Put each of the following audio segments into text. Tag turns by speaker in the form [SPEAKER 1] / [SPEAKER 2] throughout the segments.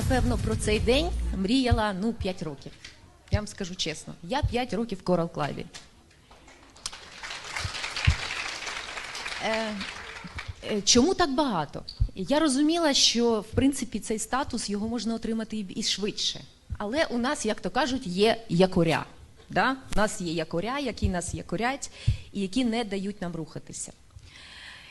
[SPEAKER 1] Напевно, про цей день мріяла ну 5 років. Я вам скажу чесно. Я 5 років в Coral Club. Е, е, Чому так багато? Я розуміла, що в принципі цей статус його можна отримати і швидше. Але у нас, як то кажуть, є якоря. Да? У нас є якоря, які нас якорять і які не дають нам рухатися.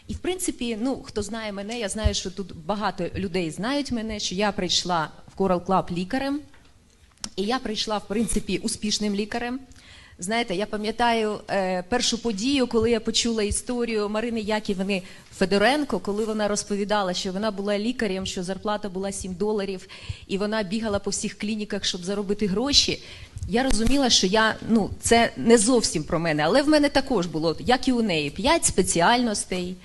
[SPEAKER 1] І в принципі, ну хто знає мене, я знаю, що тут багато людей знають мене, що я прийшла в Coral Club лікарем, і я прийшла, в принципі, успішним лікарем. Знаєте, я пам'ятаю е, першу подію, коли я почула історію Марини Яківни Федоренко, коли вона розповідала, що вона була лікарем, що зарплата була 7 доларів, і вона бігала по всіх клініках, щоб заробити гроші. Я розуміла, що я ну це не зовсім про мене, але в мене також було, як і у неї, 5 спеціальностей.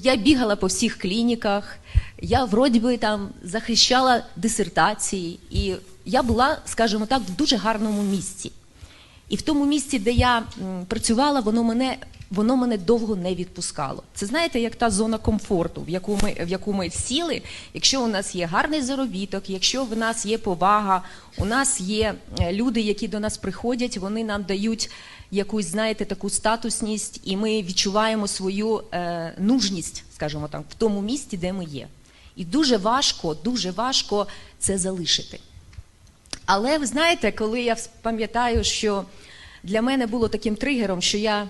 [SPEAKER 1] Я бігала по всіх клініках, я вроді би там захищала дисертації, і я була, скажімо так, в дуже гарному місці. І в тому місці, де я працювала, воно мене, воно мене довго не відпускало. Це знаєте, як та зона комфорту, в яку ми в яку ми сіли. Якщо у нас є гарний заробіток, якщо в нас є повага, у нас є е, люди, які до нас приходять, вони нам дають якусь, знаєте, таку статусність, і ми відчуваємо свою е, нужність, скажімо так, в тому місці, де ми є. І дуже важко, дуже важко це залишити. Але ви знаєте, коли я пам'ятаю, що для мене було таким тригером, що я,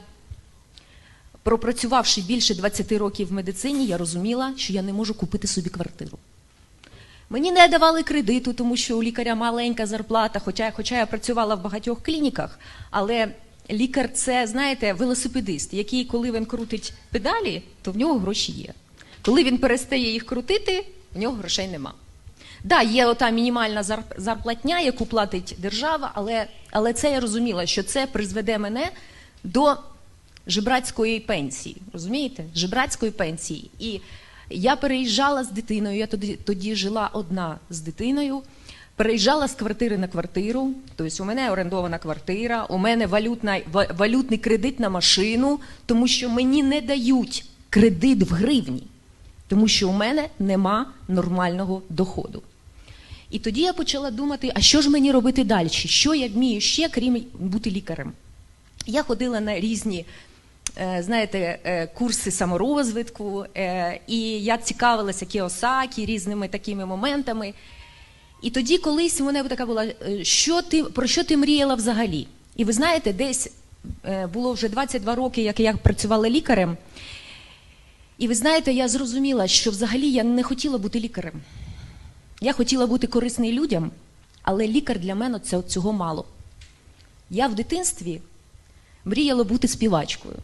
[SPEAKER 1] пропрацювавши більше 20 років в медицині, я розуміла, що я не можу купити собі квартиру. Мені не давали кредиту, тому що у лікаря маленька зарплата, хоча, хоча я працювала в багатьох клініках, але лікар це, знаєте, велосипедист, який, коли він крутить педалі, то в нього гроші є. Коли він перестає їх крутити, в нього грошей нема. Да, є ота мінімальна зар- зарплатня, яку платить держава, але, але це я розуміла, що це призведе мене до жебрацької пенсії. Розумієте? Жебрацької пенсії. І я переїжджала з дитиною, я тоді, тоді жила одна з дитиною. Переїжджала з квартири на квартиру, тобто у мене орендована квартира, у мене валютна, валютний кредит на машину, тому що мені не дають кредит в гривні, тому що у мене нема нормального доходу. І тоді я почала думати, а що ж мені робити далі? Що я вмію ще, крім бути лікарем? Я ходила на різні, е, знаєте, е, курси саморозвитку, е, і я цікавилася Кіосакі, різними такими моментами. І тоді колись у мене така була, що ти, про що ти мріяла взагалі? І ви знаєте, десь було вже 22 роки, як я працювала лікарем. І ви знаєте, я зрозуміла, що взагалі я не хотіла бути лікарем. Я хотіла бути корисною людям, але лікар для мене цього мало. Я в дитинстві мріяла бути співачкою.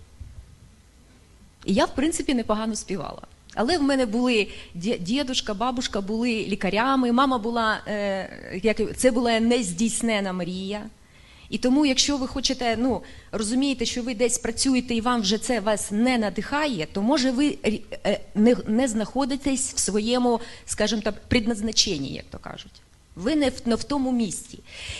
[SPEAKER 1] І я, в принципі, непогано співала. Але в мене були ді- дідушка, бабушка були лікарями, мама була, е, це була нездійснена мрія. І тому, якщо ви хочете, ну розумієте, що ви десь працюєте і вам вже це вас не надихає, то може ви е, не, не знаходитесь в своєму, скажімо так, предназначенні, як то кажуть. Ви не в, не в тому місці.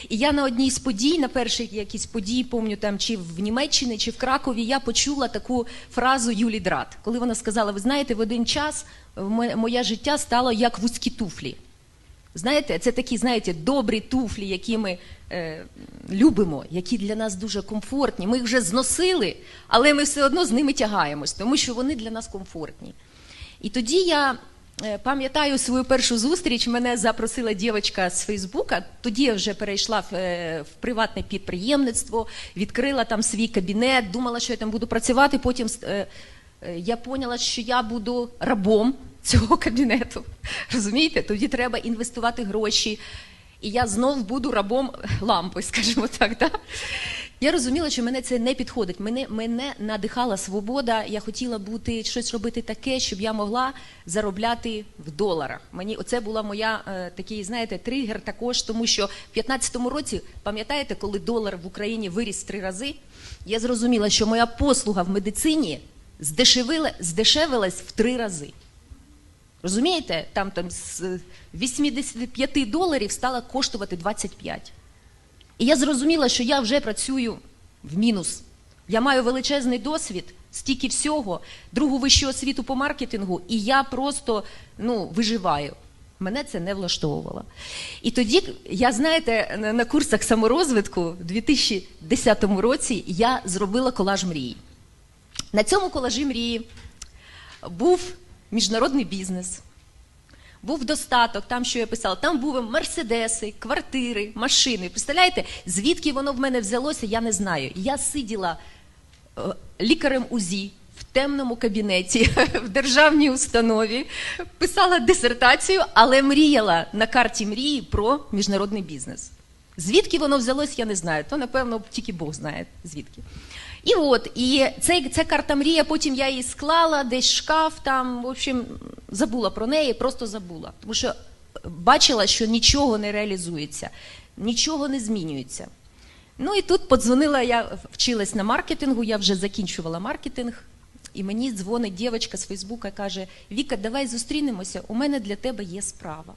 [SPEAKER 1] І я на одній з подій, на першій якійсь події, помню там чи в Німеччині, чи в Кракові, я почула таку фразу Юлі Драт, коли вона сказала: Ви знаєте, в один час моє життя стало як вузькі туфлі. Знаєте, це такі, знаєте, добрі туфлі, які ми е, любимо, які для нас дуже комфортні. Ми їх вже зносили, але ми все одно з ними тягаємось, тому що вони для нас комфортні. І тоді я е, пам'ятаю свою першу зустріч. Мене запросила дівчинка з Фейсбука. Тоді я вже перейшла в, е, в приватне підприємництво, відкрила там свій кабінет, думала, що я там буду працювати. Потім е, е, я поняла, що я буду рабом цього кабінету. Розумієте? Тоді треба інвестувати гроші. І я знов буду рабом лампи, скажімо так. Да? Я розуміла, що мене це не підходить. Мене, мене надихала свобода. Я хотіла бути щось робити таке, щоб я могла заробляти в доларах. Мені оце була моя е, такий, знаєте, тригер також, тому що в 15-му році, пам'ятаєте, коли долар в Україні виріс три рази, я зрозуміла, що моя послуга в медицині здешевила, здешевилась в три рази. Розумієте, там, там з 85 доларів стала коштувати 25. І я зрозуміла, що я вже працюю в мінус. Я маю величезний досвід, стільки всього, другу вищу освіту по маркетингу, і я просто ну, виживаю. Мене це не влаштовувало. І тоді, я знаєте, на- на курсах саморозвитку в 2010 році я зробила колаж мрії. На цьому колажі мрії був міжнародний бізнес, був достаток, там, що я писала, там були мерседеси, квартири, машини. Представляєте, звідки воно в мене взялося, я не знаю. Я сиділа е, лікарем УЗІ в темному кабінеті в державній установі, писала дисертацію, але мріяла на карті мрії про міжнародний бізнес. Звідки воно взялось, я не знаю. То, напевно, тільки Бог знає звідки. І от, і цей, ця карта мрія, потім я її склала, десь шкаф там, в общем, забула про неї, просто забула. Тому що бачила, що нічого не реалізується, нічого не змінюється. Ну і тут подзвонила, я вчилась на маркетингу, я вже закінчувала маркетинг, і мені дзвонить дівчинка з Фейсбука каже: Віка, давай зустрінемося, у мене для тебе є справа.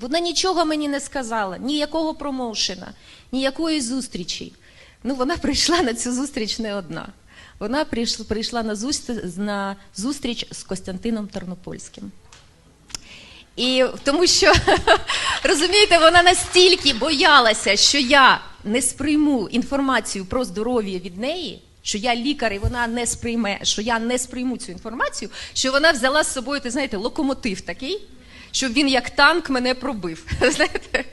[SPEAKER 1] Вона нічого мені не сказала, ніякого промоушена, ніякої зустрічі. Ну, вона прийшла на цю зустріч не одна. Вона прийшла, на, зустріч, на зустріч з Костянтином Тернопольським. І тому що розумієте, вона настільки боялася, що я не сприйму інформацію про здоров'я від неї, що я лікар, і вона не сприйме, що я не сприйму цю інформацію, що вона взяла з собою, ти знаєте, локомотив такий, щоб він як танк мене пробив. Знаєте?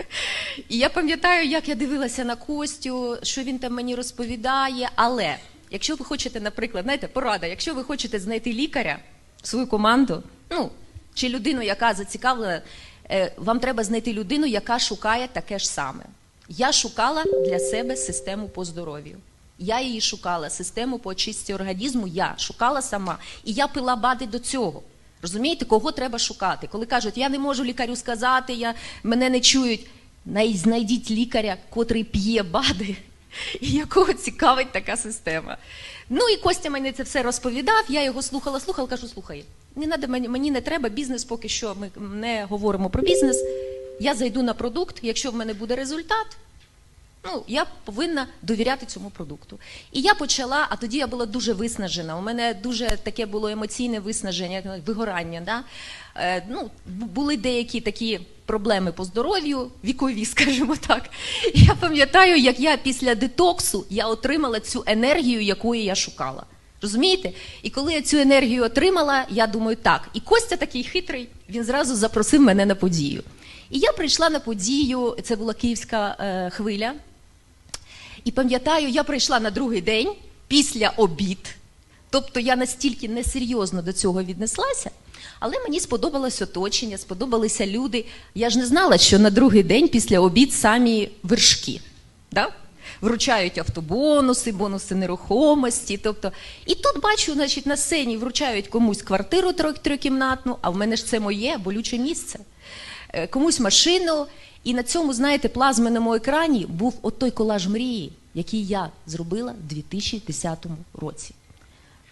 [SPEAKER 1] І я пам'ятаю, як я дивилася на Костю, що він там мені розповідає. Але якщо ви хочете, наприклад, знаєте, порада, якщо ви хочете знайти лікаря свою команду, ну чи людину, яка зацікавлена, е, вам треба знайти людину, яка шукає таке ж саме. Я шукала для себе систему по здоров'ю. Я її шукала, систему по очистці організму, я шукала сама. І я пила бади до цього. Розумієте, кого треба шукати? Коли кажуть, я не можу лікарю сказати, я, мене не чують. Знайдіть лікаря, котрий п'є бади, і якого цікавить така система. Ну і Костя мені це все розповідав, я його слухала, слухала, кажу, слухай, не надо, мені, мені не треба бізнес, поки що ми не говоримо про бізнес. Я зайду на продукт, якщо в мене буде результат, Ну, я повинна довіряти цьому продукту. І я почала, а тоді я була дуже виснажена. У мене дуже таке було емоційне виснаження, вигорання. Да? Е, ну, були деякі такі проблеми по здоров'ю, вікові, скажімо так. Я пам'ятаю, як я після детоксу я отримала цю енергію, якої я шукала. Розумієте? І коли я цю енергію отримала, я думаю, так. І Костя такий хитрий, він зразу запросив мене на подію. І я прийшла на подію, це була київська е, хвиля. І пам'ятаю, я прийшла на другий день після обід. Тобто я настільки несерйозно до цього віднеслася, але мені сподобалось оточення, сподобалися люди. Я ж не знала, що на другий день після обід самі вершки. Да? Вручають автобонуси, бонуси нерухомості. Тобто, і тут бачу, значить, на сцені вручають комусь квартиру трьох- трьохкімнатну, а в мене ж це моє болюче місце. Е, Комусь машину. І на цьому, знаєте, плазменному екрані був от той колаж мрії, який я зробила в 2010 році.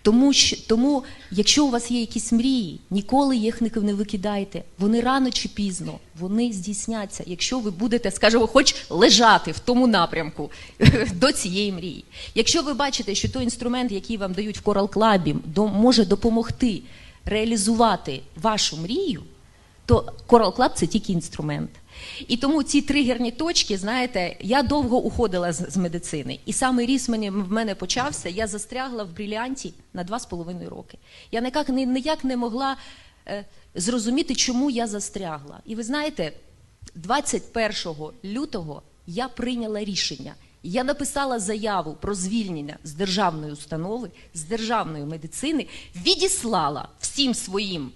[SPEAKER 1] Тому, що, тому, якщо у вас є якісь мрії, ніколи їх не, викидайте. Вони рано чи пізно, вони здійсняться, якщо ви будете, скажімо, хоч лежати в тому напрямку до цієї мрії. Якщо ви бачите, що той інструмент, який вам дають в Coral Club, може допомогти реалізувати вашу мрію, то Coral Club – це тільки інструмент. І тому ці тригерні точки, знаєте, я довго уходила з, з медицини. І саме ріс мені, в мене почався, я застрягла в брилянті на два з половиною роки. Я ніяк, ніяк не могла е, зрозуміти, чому я застрягла. І ви знаєте, 21 лютого я прийняла рішення. Я написала заяву про звільнення з державної установи, з державної медицини, відіслала всім своїм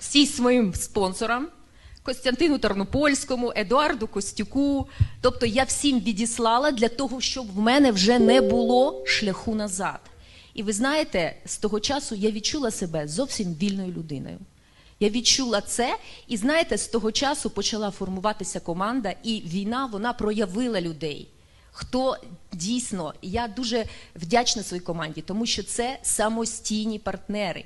[SPEAKER 1] всім своїм спонсорам, Костянтину Тернопольському, Едуарду Костюку. Тобто я всім відіслала для того, щоб в мене вже не було шляху назад. І ви знаєте, з того часу я відчула себе зовсім вільною людиною. Я відчула це, і знаєте, з того часу почала формуватися команда, і війна вона проявила людей. Хто дійсно, я дуже вдячна своїй команді, тому що це самостійні партнери.